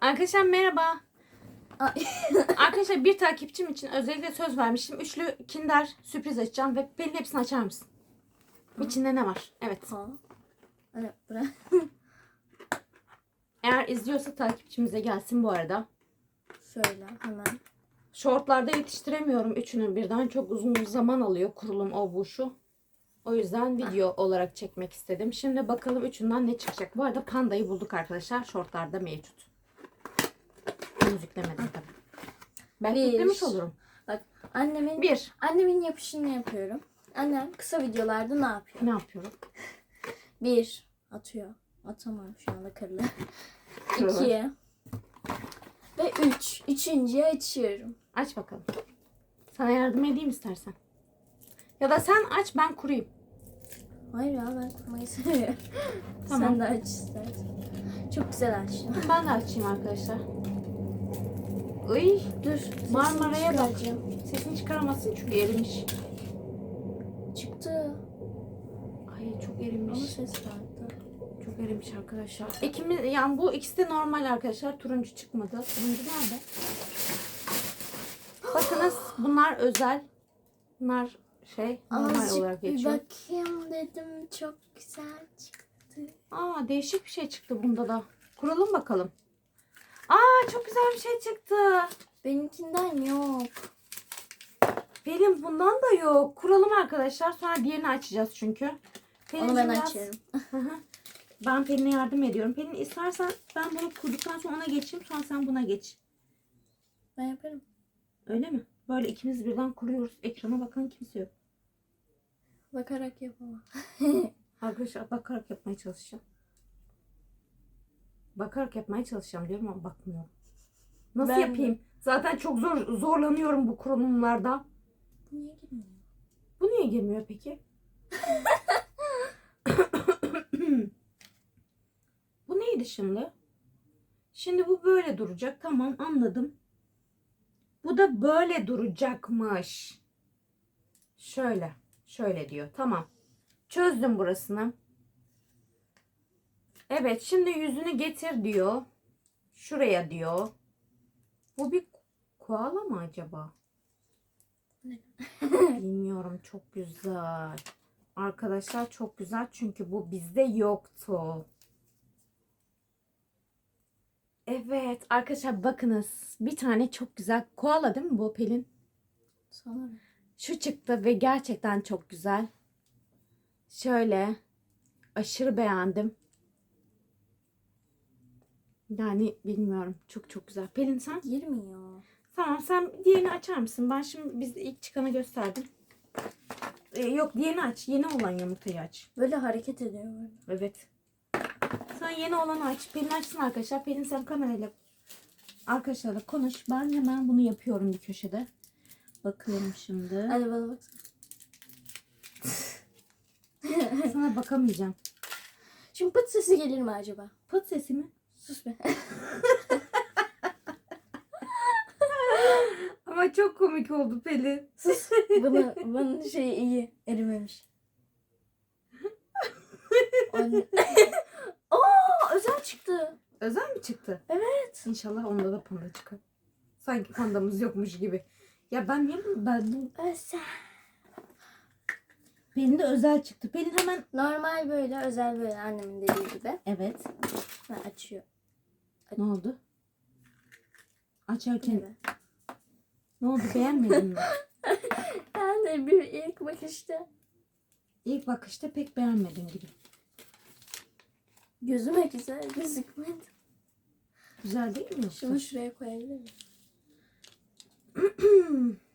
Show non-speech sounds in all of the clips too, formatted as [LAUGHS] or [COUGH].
Arkadaşlar merhaba. [LAUGHS] Arkadaşlar bir takipçim için özellikle söz vermiştim. Üçlü Kinder sürpriz açacağım ve benim hepsini açar mısın? İçinde ne var? Evet. Ha. Öyle bırak. [LAUGHS] Eğer izliyorsa takipçimize gelsin bu arada. Şöyle hemen. Shortlarda yetiştiremiyorum üçünü birden. Çok uzun zaman alıyor kurulum o bu şu. O yüzden video olarak çekmek istedim. Şimdi bakalım üçünden ne çıkacak. Bu arada pandayı bulduk arkadaşlar. Shortlarda mevcut. Henüz yüklemedim tabii. Belki Bir. yüklemiş olurum. Bak annemin Bir. annemin yapışını yapıyorum. Annem kısa videolarda ne yapıyor? Ne yapıyorum? [LAUGHS] Bir atıyor. Atamam şu anda. [LAUGHS] Kırılır. İki. Ve üç. Üçüncüyü açıyorum. Aç bakalım. Sana yardım edeyim istersen. Ya da sen aç ben kurayım. Hayır ya ben kurmayı [LAUGHS] seviyorum. Tamam. Sen de aç istersen. Çok güzel açtın. Ben de açayım arkadaşlar. Iy, Dur. Marmara'ya bak. sesini çıkaramazsın çünkü erimiş. Çıktı. Ay çok Ama erimiş. ses vardı. Çok erimiş arkadaşlar. İkimiz yani bu ikisi de normal arkadaşlar. Turuncu çıkmadı. Turuncu nerede? [GASPS] Bakınız bunlar özel. Bunlar şey normal Azıcık olarak bir geçiyor. bakayım dedim. Çok güzel çıktı. Aa değişik bir şey çıktı bunda da. Kuralım bakalım. Aa çok güzel bir şey çıktı. Benimkinden yok. Pelin bundan da yok. Kuralım arkadaşlar. Sonra diğerini açacağız çünkü. Pelin Onu ben biraz- hı. ben Pelin'e yardım ediyorum. Pelin istersen ben bunu kurduktan sonra ona geçeyim. Sonra sen buna geç. Ben yaparım. Öyle mi? Böyle ikimiz birden kuruyoruz. Ekrana bakan kimse yok. Bakarak yapamam. [LAUGHS] Arkadaşlar bakarak yapmaya çalışacağım. Bakarak yapmaya çalışacağım diyorum ama bakmıyorum. Nasıl Ben yapayım? Zaten çok zor zorlanıyorum bu kurulumlarda. Bu niye girmiyor? Bu niye girmiyor peki? [COUGHS] bu neydi şimdi? Şimdi bu böyle duracak. Tamam anladım. Bu da böyle duracakmış. Şöyle. Şöyle diyor. Tamam. Çözdüm burasını. Evet şimdi yüzünü getir diyor. Şuraya diyor. Bu bir koala mı acaba? [LAUGHS] Bilmiyorum çok güzel. Arkadaşlar çok güzel çünkü bu bizde yoktu. Evet arkadaşlar bakınız bir tane çok güzel koala değil mi bu Pelin? Sanırım. Şu çıktı ve gerçekten çok güzel. Şöyle aşırı beğendim. Yani bilmiyorum çok çok güzel. Pelin sen? Girmiyor. Tamam sen diğerini açar mısın? Ben şimdi biz ilk çıkanı gösterdim. Ee, yok diğerini aç. Yeni olan yumurtayı aç. Böyle hareket ediyor. böyle. Evet. Sen yeni olanı aç. Pelin açsın arkadaşlar. Pelin sen kamerayla arkadaşlarla konuş. Ben hemen bunu yapıyorum bir köşede. Bakıyorum şimdi. Hadi bana bak. Sana bakamayacağım. Şimdi pıt sesi gelir mi acaba? Pıt sesi mi? Sus be. [LAUGHS] Ama çok komik oldu Pelin. Sus. Bana, bunun şey iyi. Erimemiş. Anne. [LAUGHS] Aa özel çıktı. Özel mi çıktı? Evet. İnşallah onda da panda çıkar. Sanki pandamız yokmuş gibi. Ya ben niye ben bu Özel. Pelin de özel çıktı. Pelin hemen Normal böyle özel böyle annemin dediği gibi. Evet. Ha, açıyor. Ne oldu? Açarken Evet. ne oldu beğenmedin mi? [LAUGHS] Ben de bir ilk bakışta İlk bakışta pek beğenmedim gibi. gözüme güzel gözükmedi. Güzel değil mi? yoksa? Şunu şuraya koyabilir miyim?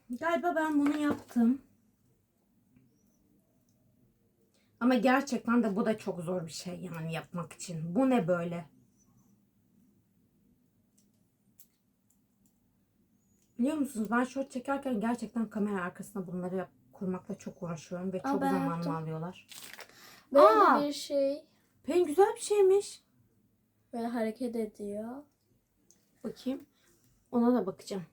[CLEARS THROAT] Galiba ben bunu yaptım. Ama gerçekten de bu da çok zor bir şey yani yapmak için. Bu ne böyle? Biliyor musunuz ben short çekerken gerçekten kamera arkasında bunları yap- kurmakla çok uğraşıyorum ve Aa, çok ben zamanımı yaptım. alıyorlar. Böyle Aa! bir şey Pen güzel bir şeymiş. böyle hareket ediyor. Bakayım. Ona da bakacağım.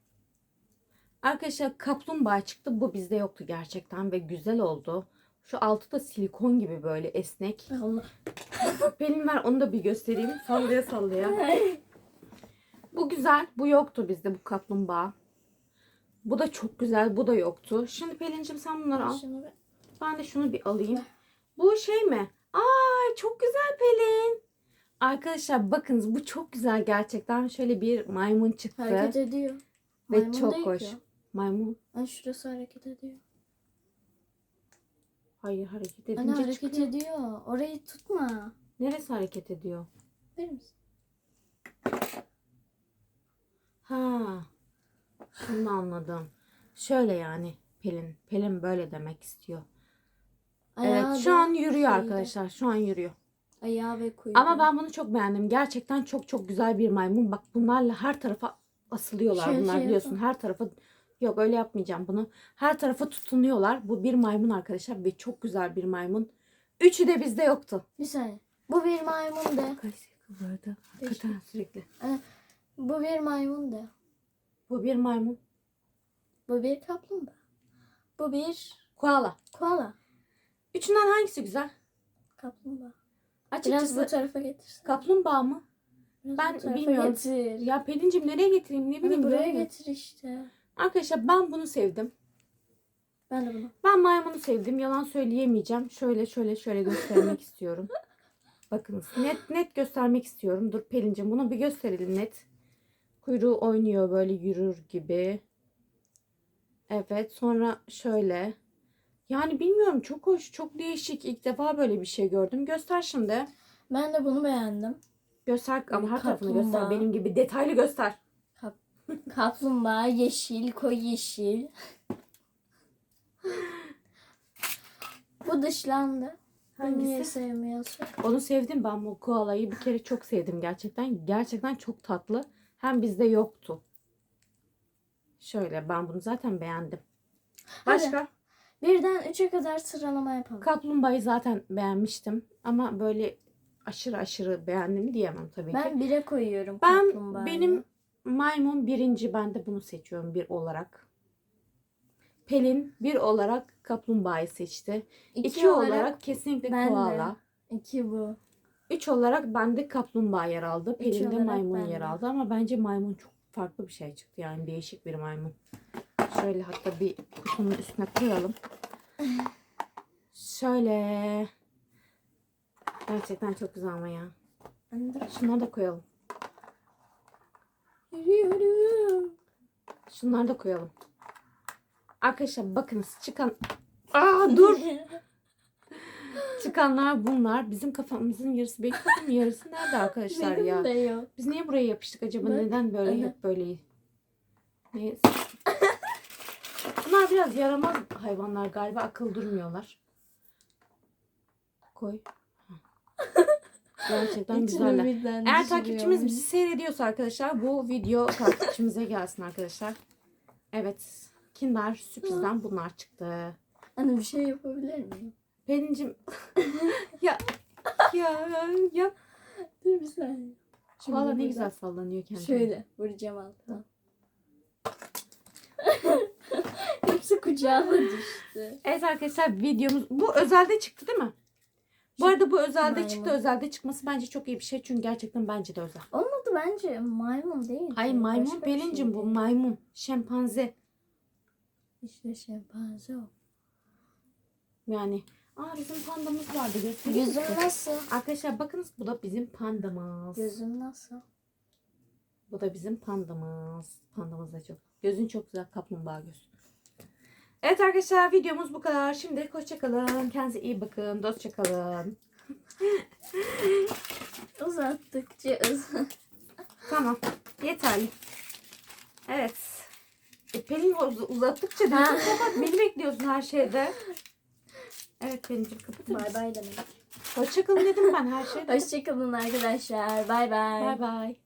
Arkadaşlar kaplumbağa çıktı. Bu bizde yoktu gerçekten ve güzel oldu. Şu altı da silikon gibi böyle esnek. Allah. [LAUGHS] Benim ver onu da bir göstereyim. Sallaya sallaya. [LAUGHS] güzel. Bu yoktu bizde bu kaplumbağa. Bu da çok güzel. Bu da yoktu. Şimdi Pelin'cim sen bunları al. Şunu bir- Ben de şunu bir alayım. Bu şey mi? Ay çok güzel Pelin. Arkadaşlar bakınız bu çok güzel gerçekten. Şöyle bir maymun çıktı. hareket ediyor. Ve Maymun çok değil hoş. ki Maymun. Ay şurası hareket ediyor. Hayır hareket Anne edince hareket çıkıyor. ediyor. Orayı tutma. Neresi hareket ediyor? Verir misin? Ha. Şimdi anladım. Şöyle yani Pelin. Pelin böyle demek istiyor. Ayağı evet şu an yürüyor şeyde. arkadaşlar. Şu an yürüyor. Ayağı ve kuyruğu. Ama ben bunu çok beğendim. Gerçekten çok çok güzel bir maymun. Bak bunlarla her tarafa asılıyorlar Şöyle bunlar şey biliyorsun. yapalım. Her tarafa yok öyle yapmayacağım bunu. Her tarafa tutunuyorlar. Bu bir maymun arkadaşlar ve çok güzel bir maymun. Üçü de bizde yoktu. Bir saniye. Bu bir maymun de. Kayısı kıvırdı. Hakikaten sürekli. Bu bir maymun de. Bu bir maymun. Bu bir kaplumbağa. Bu bir Koala. koala. Üçünden hangisi güzel? Kaplumbağa. Açıkçası Biraz bu tarafa getirsin. kaplumbağa mı? Biraz ben tarafa bilmiyorum. Getir. Ya Pelin'cim nereye getireyim ne Hani bileyim. buraya göremiyorum. getir işte. Arkadaşlar ben bunu sevdim. Ben de bunu. Ben maymunu sevdim. Yalan söyleyemeyeceğim. Şöyle şöyle şöyle göstermek [LAUGHS] istiyorum. Bakınız net net göstermek istiyorum. Dur Pelin'cim bunu bir gösterelim net. Kuyruğu oynuyor böyle yürür gibi. Evet sonra şöyle. Yani bilmiyorum çok hoş çok değişik. İlk defa böyle bir şey gördüm. Göster şimdi. Ben de bunu beğendim. Göster ama her tarafını göster. Benim gibi detaylı göster. [LAUGHS] Kaplumbağa yeşil, koyu yeşil. [LAUGHS] bu dışlandı. Niye Hangisi? sevmiyorsun? Onu sevdim ben bu koalayı bir kere çok sevdim gerçekten. Gerçekten çok tatlı. Hem bizde yoktu. Şöyle ben bunu zaten beğendim. Başka? Birden üçe kadar sıralama yapalım. Kaplumbağayı zaten beğenmiştim. Ama böyle aşırı aşırı beğendim diyemem tabii ki. Ben bire koyuyorum Ben benim maymun birinci ben de bunu seçiyorum bir olarak. Pelin bir olarak kaplumbağayı seçti. İki, İki, olarak, olarak, kesinlikle ben de. koala. iki bu. Üç olarak bende kaplumbağa yer aldı. Üç Pelin de olarak maymun ben yer aldı ama bence maymun çok farklı bir şey çıktı. Yani değişik bir maymun. Şöyle hatta bir kutunun üstüne koyalım. Şöyle. Gerçekten çok güzel ama ya. Şunları da koyalım. Şunları da koyalım. Arkadaşlar bakınız çıkan... Aa dur! [LAUGHS] Çıkanlar bunlar. Bizim kafamızın yarısı benim kafamın yarısı nerede arkadaşlar Benim ya? de yok. Biz niye buraya yapıştık acaba? Bak, Neden böyle aha. hep böyle? Neyse. [LAUGHS] Bunlar biraz yaramaz hayvanlar galiba. Akıl durmuyorlar. Koy. [LAUGHS] Gerçekten İçine güzeller. birden Eğer takipçimiz bizi seyrediyorsa arkadaşlar bu video takipçimize gelsin arkadaşlar. Evet. Kinder sürprizden bunlar çıktı. Anne bir şey yapabilir miyim? Pelincim [LAUGHS] ya ya ya Dur bir saniye. Şimdi Valla ne güzel sallanıyor kendini. Şöyle vuracağım altına. [LAUGHS] Hepsi kucağıma düştü. Evet arkadaşlar videomuz bu özelde çıktı değil mi? Bu arada bu özelde Maymun. çıktı. Özelde çıkması bence çok iyi bir şey. Çünkü gerçekten bence de özel. Olmadı bence maymun değil. Hayır maymun Başka bir Pelincim bu maymun. Şempanze. İşte şempanze o. Yani aa bizim pandamız vardı. Göstereyim Gözüm size? nasıl? Arkadaşlar bakınız bu da bizim pandamız. Gözüm nasıl? Bu da bizim pandamız. Pandamız da çok. Gözün çok güzel kaplumbağa göz. Evet arkadaşlar videomuz bu kadar. Şimdi hoşçakalın. Kendinize iyi bakın. Dostça kalın. Uzattıkça uzat. Tamam. Yeterli. Evet. E, Pelin uz- uzattıkça diyorsun. Kapat. Beni bekliyorsun her şeyde. Pelin'cim kapatır Bay mısın? bay demek. Hoşçakalın dedim ben her [LAUGHS] şeyde. Hoşçakalın arkadaşlar. Bay bay. Bay bay.